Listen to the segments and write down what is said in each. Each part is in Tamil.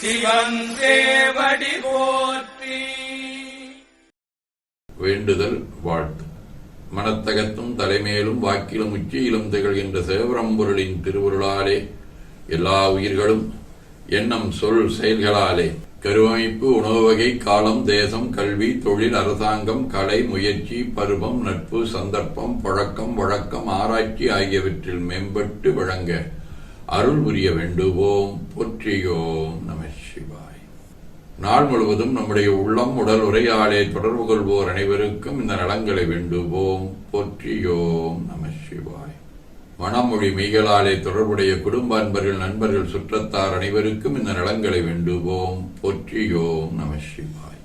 சிவன் போற்றி. வேண்டுதல் வாழ்த்து. மனத்தகத்தும் தலைமேலும் வாக்கிலும் உச்சியிலும் திகழ்கின்ற சிவபரம்பொருளின் திருவருளாலே எல்லா உயிர்களும் எண்ணம் சொல் செயல்களாலே கருவமைப்பு உணவு வகை காலம் தேசம் கல்வி தொழில் அரசாங்கம் கலை முயற்சி பருவம் நட்பு சந்தர்ப்பம் பழக்கம் வழக்கம் ஆராய்ச்சி ஆகியவற்றில் மேம்பட்டு வழங்க அருள் புரிய வேண்டுவோம் போற்றியோம் நம சிவாய். நாள் முழுவதும் நம்முடைய உள்ளம் உடல் உரையாடே தொடர்பு கொள்வோர் அனைவருக்கும் இந்த நலங்களை வேண்டுவோம். போற்றியோம் நம சிவாய். மனமொழி மெய்களாலே தொடர்புடைய குடும்ப அன்பர்கள் நண்பர்கள் சுற்றத்தார் அனைவருக்கும் இந்த நலங்களை வேண்டுவோம். போற்றியோம் நம சிவாய்.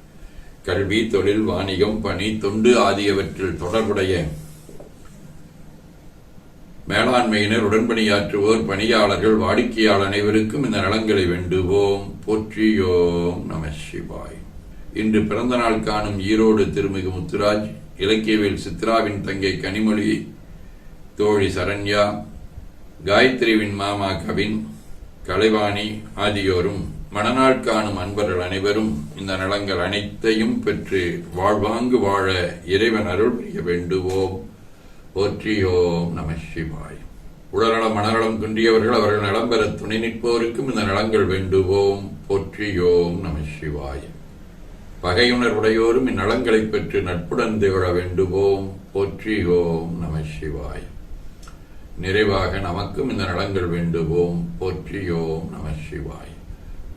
கல்வி தொழில் வாணிகம் பணி தொண்டு ஆகியவற்றில் தொடர்புடைய மேலாண்மையினர் உடன்பணியாற்றுவோர் பணியாளர்கள் வாடிக்கையாளர் அனைவருக்கும் இந்த நலங்களை வேண்டுவோம். போற்றியோம் நம சிவாய். இன்று பிறந்த நாள் காணும் ஈரோடு திருமிகு முத்துராஜ் இலக்கியவில் சித்ராவின் தங்கை கனிமொழி தோழி சரண்யா காயத்ரிவின் மாமா கவின் கலைவாணி ஆகியோரும் மணநாள் காணும் அன்பர்கள் அனைவரும் இந்த நலங்கள் அனைத்தையும் பெற்று வாழ்வாங்கு வாழ இறைவன் அருள் புரிய வேண்டுவோம். போற்றியோம் நம சிவாய். உடல்நலம் மனநலம் குன்றியவர்கள் அவர்கள் நலம் பெற துணை நிற்போருக்கும் இந்த நலங்கள் வேண்டுவோம். போற்றியோம் நம சிவாய். பகையுணர்வுடையோரும் இந்நலங்களைப் பெற்று நட்புடன் திகழ வேண்டுவோம். போற்றியோம் நம சிவாய். நிறைவாக நமக்கும் இந்த நலங்கள் வேண்டுவோம். போற்றியோம் நம சிவாய்.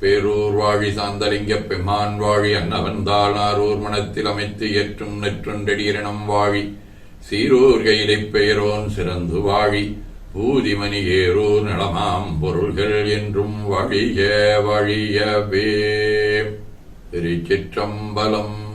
பேரூர் வாழி சாந்தலிங்க பெமான் வாழி அன்னவந்தாள் ஊர் மனத்தில் அமைத்து ஏற்றும் நெற்றொண்டடியிரணம் வாழி. சீரூர் கையிலைப் பெயரோன் சிறந்து வாழி பூதிமணி ஏரூர் நலமாம் பொருள்கள் என்றும் வழிய வழியவே. திருச்சிற்றம்பலம்